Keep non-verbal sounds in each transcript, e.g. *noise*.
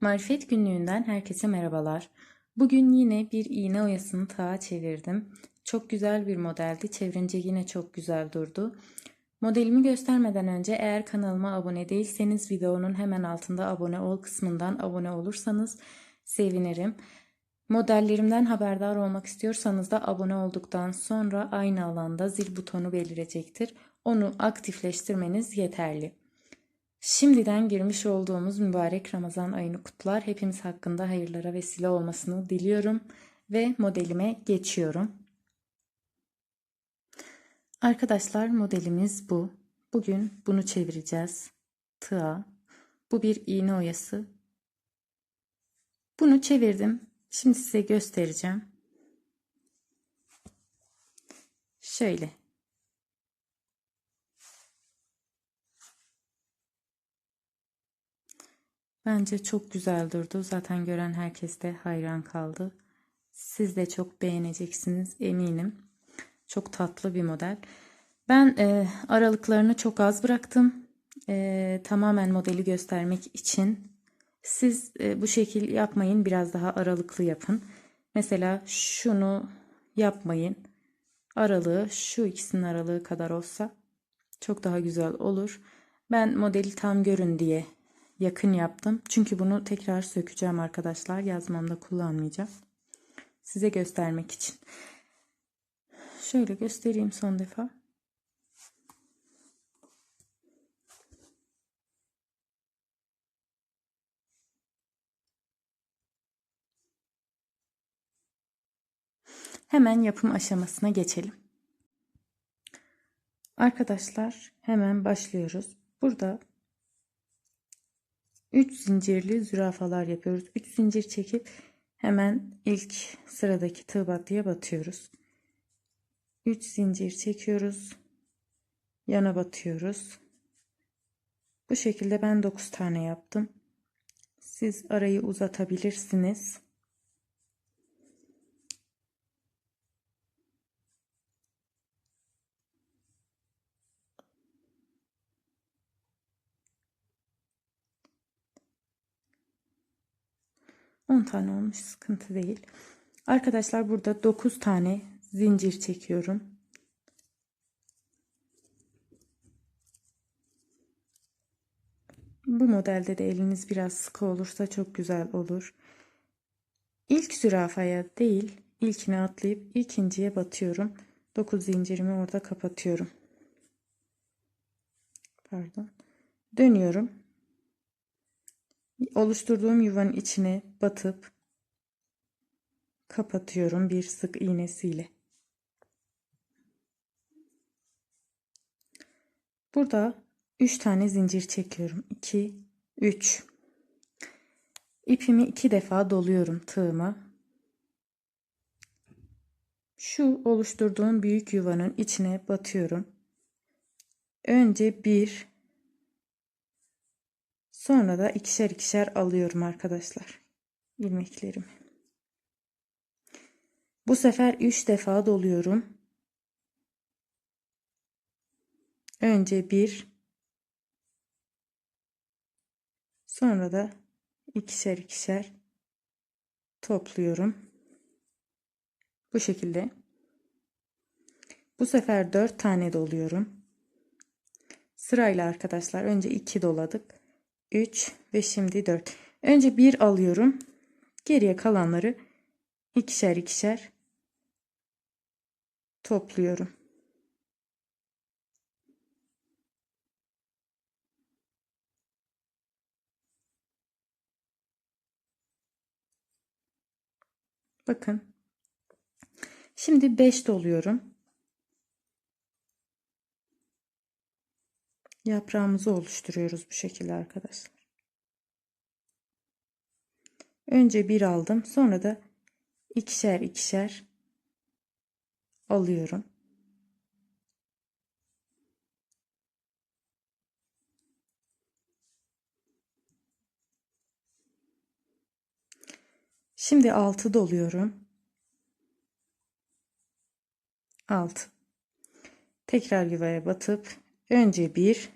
Marifet günlüğünden herkese merhabalar. Bugün yine bir iğne oyasını tağa çevirdim. Çok güzel bir modeldi. Çevirince yine çok güzel durdu. Modelimi göstermeden önce eğer kanalıma abone değilseniz videonun hemen altında abone ol kısmından abone olursanız sevinirim. Modellerimden haberdar olmak istiyorsanız da abone olduktan sonra aynı alanda zil butonu belirecektir. Onu aktifleştirmeniz yeterli. Şimdiden girmiş olduğumuz mübarek Ramazan ayını kutlar. Hepimiz hakkında hayırlara vesile olmasını diliyorum ve modelime geçiyorum. Arkadaşlar modelimiz bu. Bugün bunu çevireceğiz. Tığa. Bu bir iğne oyası. Bunu çevirdim. Şimdi size göstereceğim. Şöyle. Bence çok güzel durdu. Zaten gören herkes de hayran kaldı. Siz de çok beğeneceksiniz eminim. Çok tatlı bir model. Ben e, aralıklarını çok az bıraktım. E, tamamen modeli göstermek için. Siz e, bu şekil yapmayın. Biraz daha aralıklı yapın. Mesela şunu yapmayın. Aralığı şu ikisinin aralığı kadar olsa çok daha güzel olur. Ben modeli tam görün diye yakın yaptım. Çünkü bunu tekrar sökeceğim arkadaşlar. Yazmamda kullanmayacağım. Size göstermek için. Şöyle göstereyim son defa. Hemen yapım aşamasına geçelim. Arkadaşlar hemen başlıyoruz. Burada 3 zincirli zürafalar yapıyoruz. 3 zincir çekip hemen ilk sıradaki tığ battıya batıyoruz. 3 zincir çekiyoruz. Yana batıyoruz. Bu şekilde ben 9 tane yaptım. Siz arayı uzatabilirsiniz. On tane olmuş sıkıntı değil. Arkadaşlar burada 9 tane zincir çekiyorum. Bu modelde de eliniz biraz sıkı olursa çok güzel olur. İlk zürafaya değil, ilkine atlayıp ikinciye batıyorum. 9 zincirimi orada kapatıyorum. Pardon. Dönüyorum. Oluşturduğum yuvanın içine batıp kapatıyorum bir sık iğnesiyle. Burada 3 tane zincir çekiyorum. 2 3 İpimi iki defa doluyorum tığıma. Şu oluşturduğum büyük yuvanın içine batıyorum. Önce bir sonra da ikişer ikişer alıyorum arkadaşlar ilmeklerimi. Bu sefer 3 defa doluyorum. Önce bir sonra da ikişer ikişer topluyorum. Bu şekilde. Bu sefer 4 tane doluyorum. Sırayla arkadaşlar önce 2 doladık. 3 ve şimdi 4. Önce 1 alıyorum. Geriye kalanları ikişer ikişer topluyorum. Bakın. Şimdi 5 doluyorum. Yaprağımızı oluşturuyoruz bu şekilde arkadaşlar. Önce bir aldım. Sonra da ikişer ikişer alıyorum. Şimdi 6 doluyorum. 6. Tekrar yuvaya batıp önce bir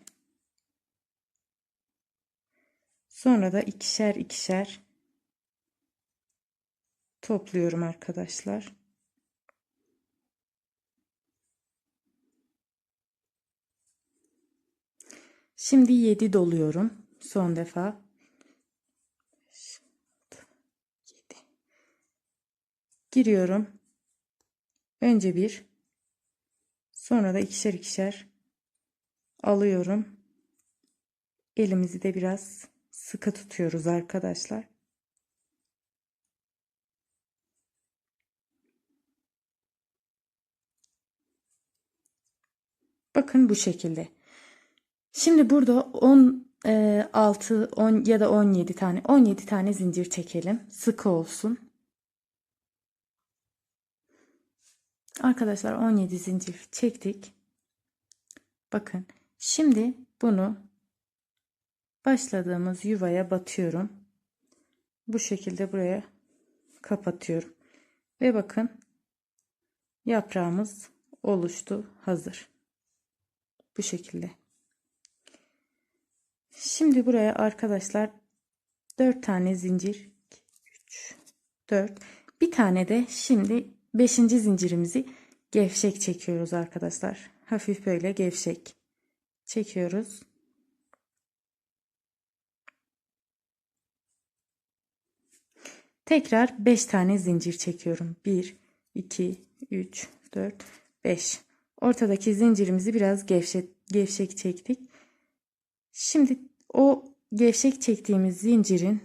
Sonra da ikişer ikişer topluyorum arkadaşlar. Şimdi 7 doluyorum. Son defa. 7. Giriyorum. Önce bir. Sonra da ikişer ikişer alıyorum. Elimizi de biraz sıkı tutuyoruz arkadaşlar. Bakın bu şekilde. Şimdi burada 16, 10 ya da 17 tane, 17 tane zincir çekelim. Sıkı olsun. Arkadaşlar 17 zincir çektik. Bakın şimdi bunu başladığımız yuvaya batıyorum. Bu şekilde buraya kapatıyorum. Ve bakın yaprağımız oluştu hazır. Bu şekilde. Şimdi buraya arkadaşlar 4 tane zincir 3 4 bir tane de şimdi 5. zincirimizi gevşek çekiyoruz arkadaşlar. Hafif böyle gevşek çekiyoruz. Tekrar 5 tane zincir çekiyorum. 1 2 3 4 5. Ortadaki zincirimizi biraz gevşek gevşek çektik. Şimdi o gevşek çektiğimiz zincirin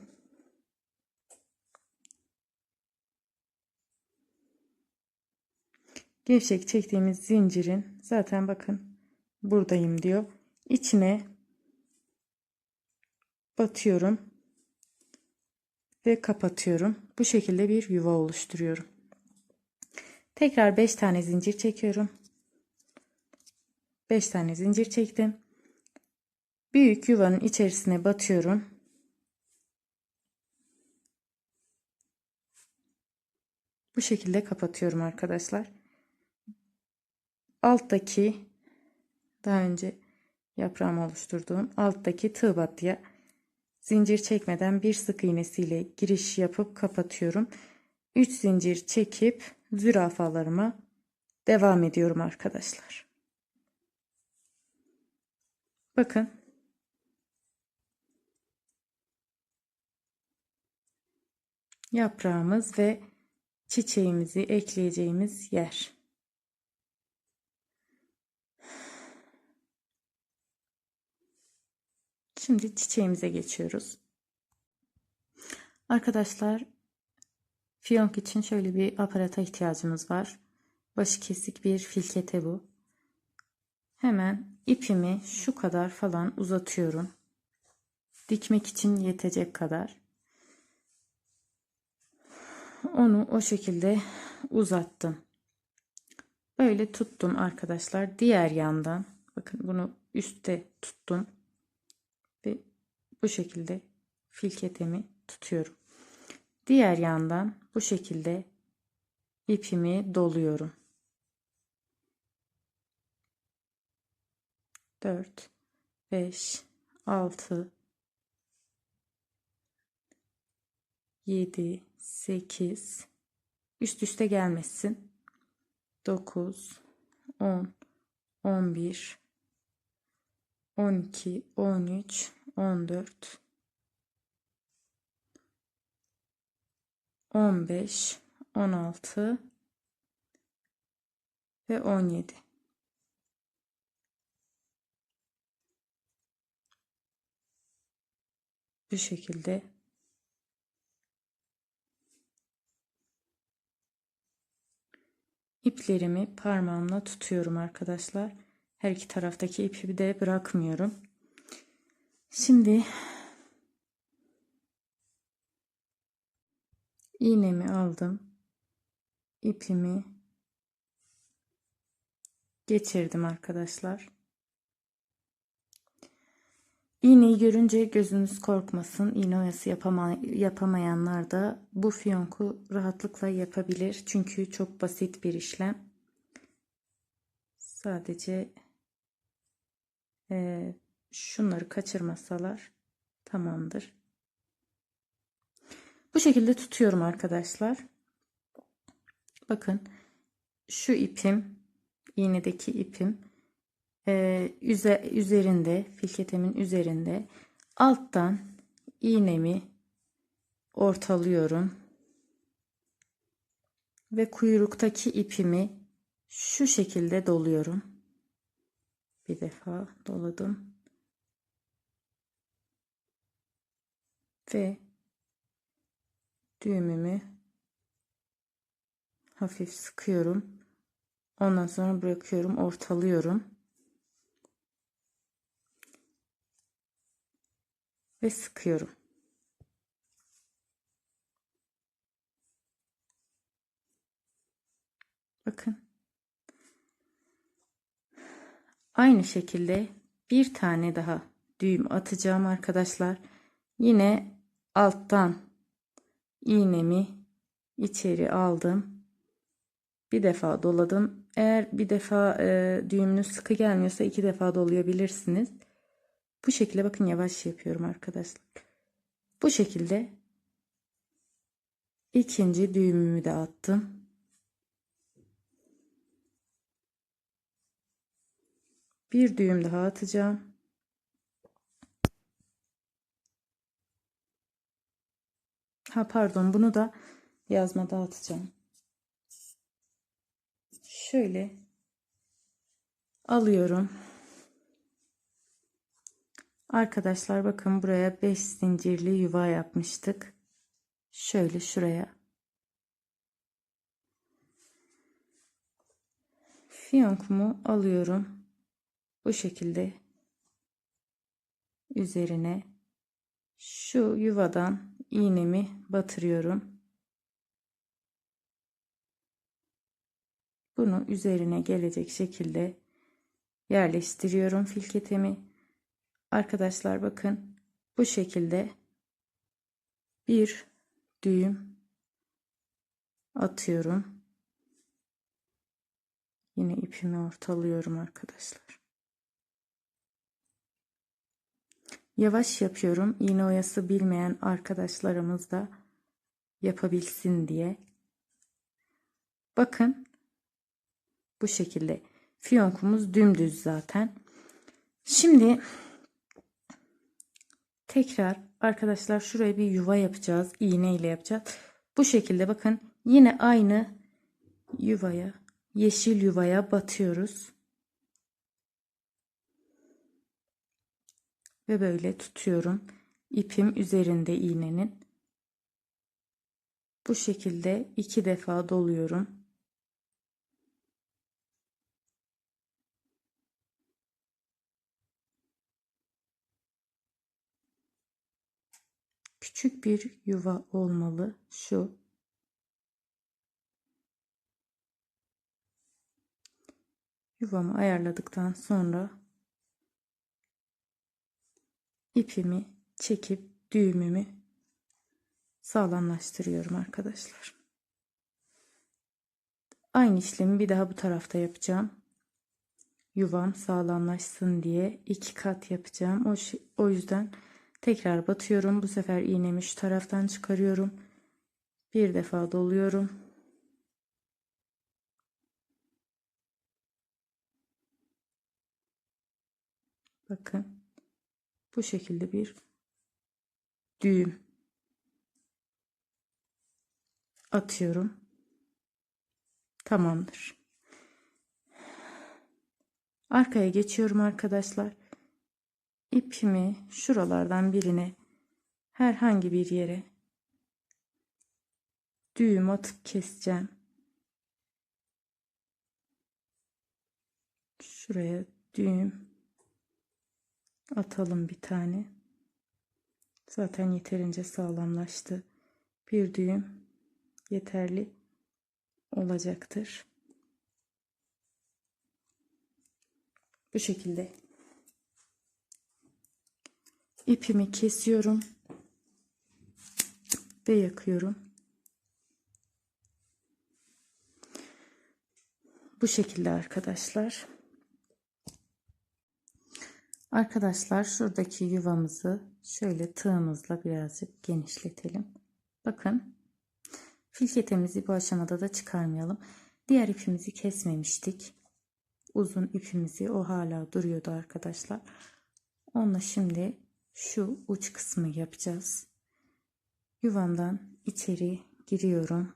gevşek çektiğimiz zincirin zaten bakın buradayım diyor. İçine batıyorum ve kapatıyorum. Bu şekilde bir yuva oluşturuyorum. Tekrar 5 tane zincir çekiyorum. 5 tane zincir çektim. Büyük yuvanın içerisine batıyorum. Bu şekilde kapatıyorum arkadaşlar. Alttaki daha önce yaprağımı oluşturduğum alttaki tığ battıya zincir çekmeden bir sık iğnesiyle giriş yapıp kapatıyorum. 3 zincir çekip zürafalarıma devam ediyorum arkadaşlar. Bakın. Yaprağımız ve çiçeğimizi ekleyeceğimiz yer. Şimdi çiçeğimize geçiyoruz. Arkadaşlar fiyonk için şöyle bir aparata ihtiyacımız var. Başı kesik bir filkete bu. Hemen ipimi şu kadar falan uzatıyorum. Dikmek için yetecek kadar. Onu o şekilde uzattım. Böyle tuttum arkadaşlar. Diğer yandan bakın bunu üstte tuttum. Ve bu şekilde filketemi tutuyorum. Diğer yandan bu şekilde ipimi doluyorum. 4 5 6 7 8 üst üste gelmesin. 9 10 11 12 13 14 15 16 ve 17 bu şekilde iplerimi parmağımla tutuyorum arkadaşlar. Her iki taraftaki ipi de bırakmıyorum. Şimdi iğnemi aldım. ipimi geçirdim arkadaşlar. İğneyi görünce gözünüz korkmasın. İğne oyası yapama yapamayanlar da bu fiyonku rahatlıkla yapabilir. Çünkü çok basit bir işlem. Sadece e, şunları kaçırmasalar tamamdır. Bu şekilde tutuyorum arkadaşlar. Bakın şu ipim iğnedeki ipim e, üze, üzerinde filketemin üzerinde alttan iğnemi ortalıyorum ve kuyruktaki ipimi şu şekilde doluyorum. Bir defa doladım. Ve düğümümü hafif sıkıyorum. Ondan sonra bırakıyorum, ortalıyorum. Ve sıkıyorum. Bakın. Aynı şekilde bir tane daha düğüm atacağım arkadaşlar. Yine alttan iğnemi içeri aldım. Bir defa doladım. Eğer bir defa e, düğümünüz sıkı gelmiyorsa iki defa dolayabilirsiniz. Bu şekilde bakın yavaş yapıyorum arkadaşlar. Bu şekilde ikinci düğümümü de attım. Bir düğüm daha atacağım. Ha pardon bunu da yazmada atacağım. Şöyle alıyorum. Arkadaşlar bakın buraya 5 zincirli yuva yapmıştık. Şöyle şuraya. Fiyonkumu alıyorum. Bu şekilde üzerine şu yuvadan iğnemi batırıyorum. Bunu üzerine gelecek şekilde yerleştiriyorum filketemi. Arkadaşlar bakın bu şekilde bir düğüm atıyorum. Yine ipimi ortalıyorum arkadaşlar. Yavaş yapıyorum. İğne oyası bilmeyen arkadaşlarımız da yapabilsin diye. Bakın bu şekilde fiyonkumuz dümdüz zaten. Şimdi tekrar arkadaşlar şuraya bir yuva yapacağız. İğne ile yapacağız. Bu şekilde bakın yine aynı yuvaya yeşil yuvaya batıyoruz. Ve böyle tutuyorum. İpim üzerinde iğnenin. Bu şekilde iki defa doluyorum. Küçük bir yuva olmalı şu. Yuvamı ayarladıktan sonra ipimi çekip düğümümü sağlamlaştırıyorum arkadaşlar. Aynı işlemi bir daha bu tarafta yapacağım. Yuvam sağlamlaşsın diye iki kat yapacağım. O, o yüzden tekrar batıyorum. Bu sefer iğnemi şu taraftan çıkarıyorum. Bir defa doluyorum. Bakın bu şekilde bir düğüm atıyorum. Tamamdır. Arkaya geçiyorum arkadaşlar. İpimi şuralardan birine herhangi bir yere düğüm atıp keseceğim. Şuraya düğüm atalım bir tane. Zaten yeterince sağlamlaştı. Bir düğüm yeterli olacaktır. Bu şekilde ipimi kesiyorum ve yakıyorum. Bu şekilde arkadaşlar. Arkadaşlar şuradaki yuvamızı şöyle tığımızla birazcık genişletelim. Bakın filketemizi bu aşamada da çıkarmayalım. Diğer ipimizi kesmemiştik. Uzun ipimizi o hala duruyordu arkadaşlar. Onunla şimdi şu uç kısmı yapacağız. Yuvamdan içeri giriyorum.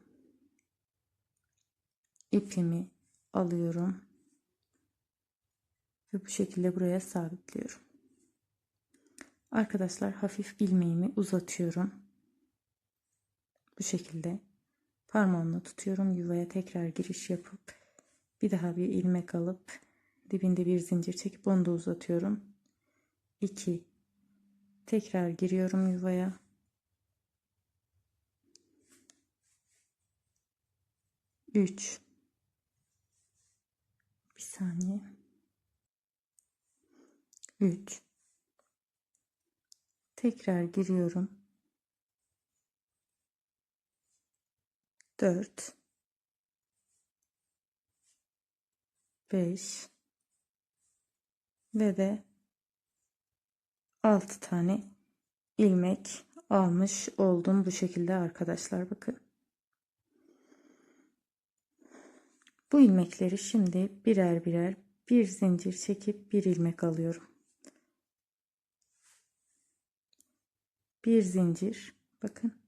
İpimi alıyorum. Ve bu şekilde buraya sabitliyorum. Arkadaşlar hafif ilmeğimi uzatıyorum. Bu şekilde parmağımla tutuyorum. Yuvaya tekrar giriş yapıp bir daha bir ilmek alıp dibinde bir zincir çekip onu da uzatıyorum. 2 tekrar giriyorum yuvaya. Üç. Bir saniye. Üç. Tekrar giriyorum. Dört. Beş. Ve de altı tane ilmek almış oldum bu şekilde arkadaşlar bakın. Bu ilmekleri şimdi birer birer bir zincir çekip bir ilmek alıyorum. Bir zincir bakın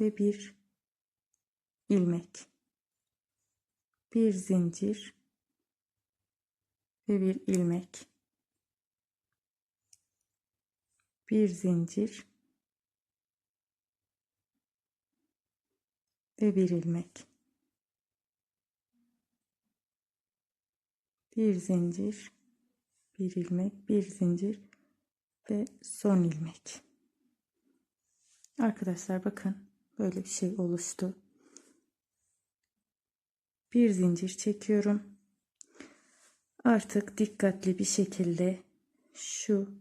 ve bir ilmek. Bir zincir ve bir ilmek. Bir zincir ve bir ilmek. bir zincir, bir ilmek, bir zincir ve son ilmek. Arkadaşlar bakın böyle bir şey oluştu. Bir zincir çekiyorum. Artık dikkatli bir şekilde şu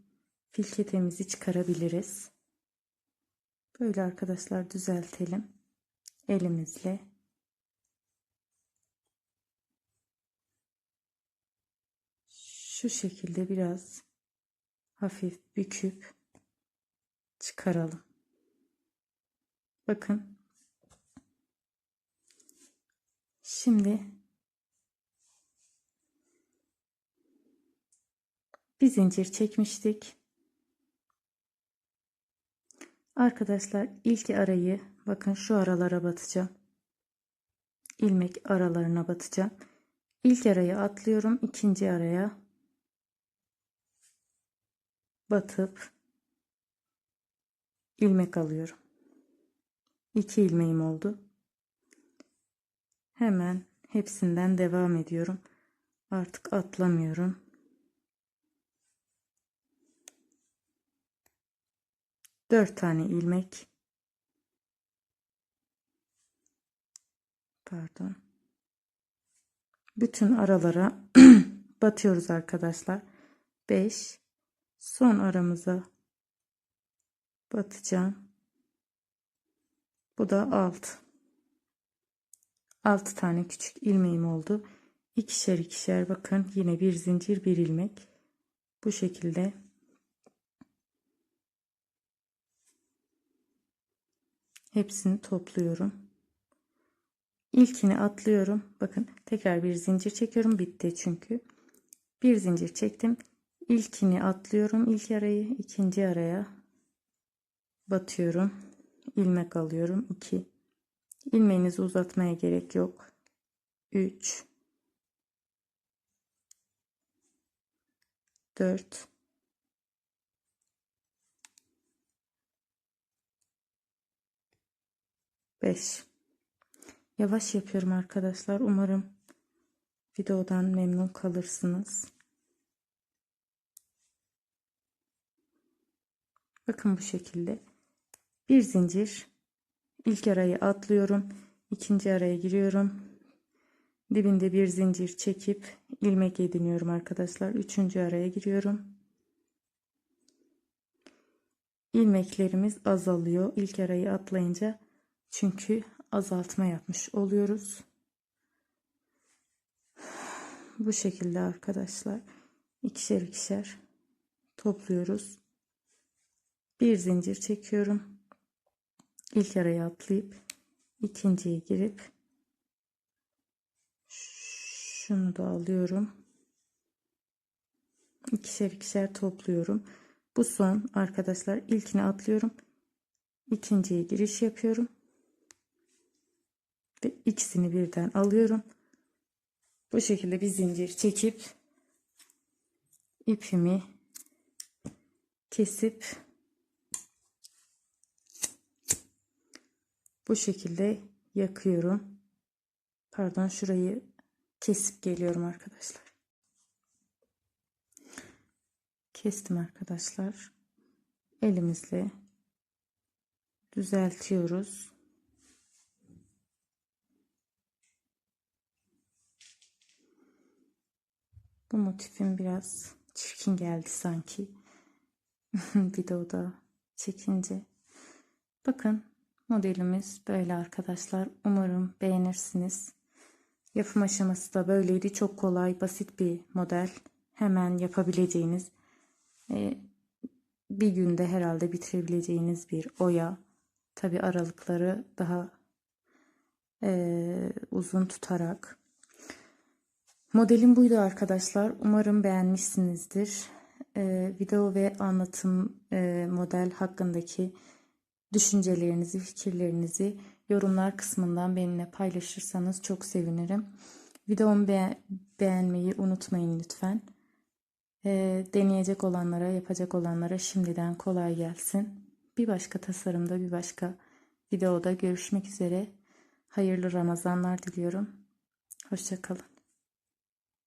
filketemizi çıkarabiliriz. Böyle arkadaşlar düzeltelim. Elimizle şu şekilde biraz hafif büküp çıkaralım. Bakın. Şimdi bir zincir çekmiştik. Arkadaşlar ilk arayı bakın şu aralara batacağım. ilmek aralarına batacağım. İlk arayı atlıyorum. ikinci araya batıp ilmek alıyorum. 2 ilmeğim oldu. Hemen hepsinden devam ediyorum. Artık atlamıyorum. Dört tane ilmek. Pardon. Bütün aralara *clears throat* batıyoruz arkadaşlar. 5 son aramıza batacağım. Bu da alt. 6 tane küçük ilmeğim oldu. İkişer ikişer bakın yine bir zincir bir ilmek. Bu şekilde hepsini topluyorum. İlkini atlıyorum. Bakın tekrar bir zincir çekiyorum. Bitti çünkü. Bir zincir çektim. İlkini atlıyorum. ilk arayı ikinci araya batıyorum. ilmek alıyorum. 2 ilmeğinizi uzatmaya gerek yok. 3 4 5 Yavaş yapıyorum arkadaşlar. Umarım videodan memnun kalırsınız. Bakın bu şekilde. Bir zincir. ilk arayı atlıyorum. ikinci araya giriyorum. Dibinde bir zincir çekip ilmek ediniyorum arkadaşlar. Üçüncü araya giriyorum. ilmeklerimiz azalıyor. ilk arayı atlayınca çünkü azaltma yapmış oluyoruz. Bu şekilde arkadaşlar ikişer ikişer topluyoruz bir zincir çekiyorum ilk araya atlayıp ikinciye girip şunu da alıyorum. İkişer ikişer topluyorum. Bu son arkadaşlar. İlkine atlıyorum. İkinciye giriş yapıyorum. Ve ikisini birden alıyorum. Bu şekilde bir zincir çekip ipimi kesip bu şekilde yakıyorum. Pardon şurayı kesip geliyorum arkadaşlar. Kestim arkadaşlar. Elimizle düzeltiyoruz. Bu motifim biraz çirkin geldi sanki. *laughs* Videoda çekince. Bakın modelimiz böyle arkadaşlar. Umarım beğenirsiniz. Yapım aşaması da böyleydi. Çok kolay, basit bir model. Hemen yapabileceğiniz, e, bir günde herhalde bitirebileceğiniz bir oya. Tabi aralıkları daha e, uzun tutarak. Modelim buydu arkadaşlar. Umarım beğenmişsinizdir. E, video ve anlatım e, model hakkındaki düşüncelerinizi, fikirlerinizi yorumlar kısmından benimle paylaşırsanız çok sevinirim. Videomu be beğenmeyi unutmayın lütfen. E, deneyecek olanlara, yapacak olanlara şimdiden kolay gelsin. Bir başka tasarımda, bir başka videoda görüşmek üzere. Hayırlı Ramazanlar diliyorum. Hoşçakalın.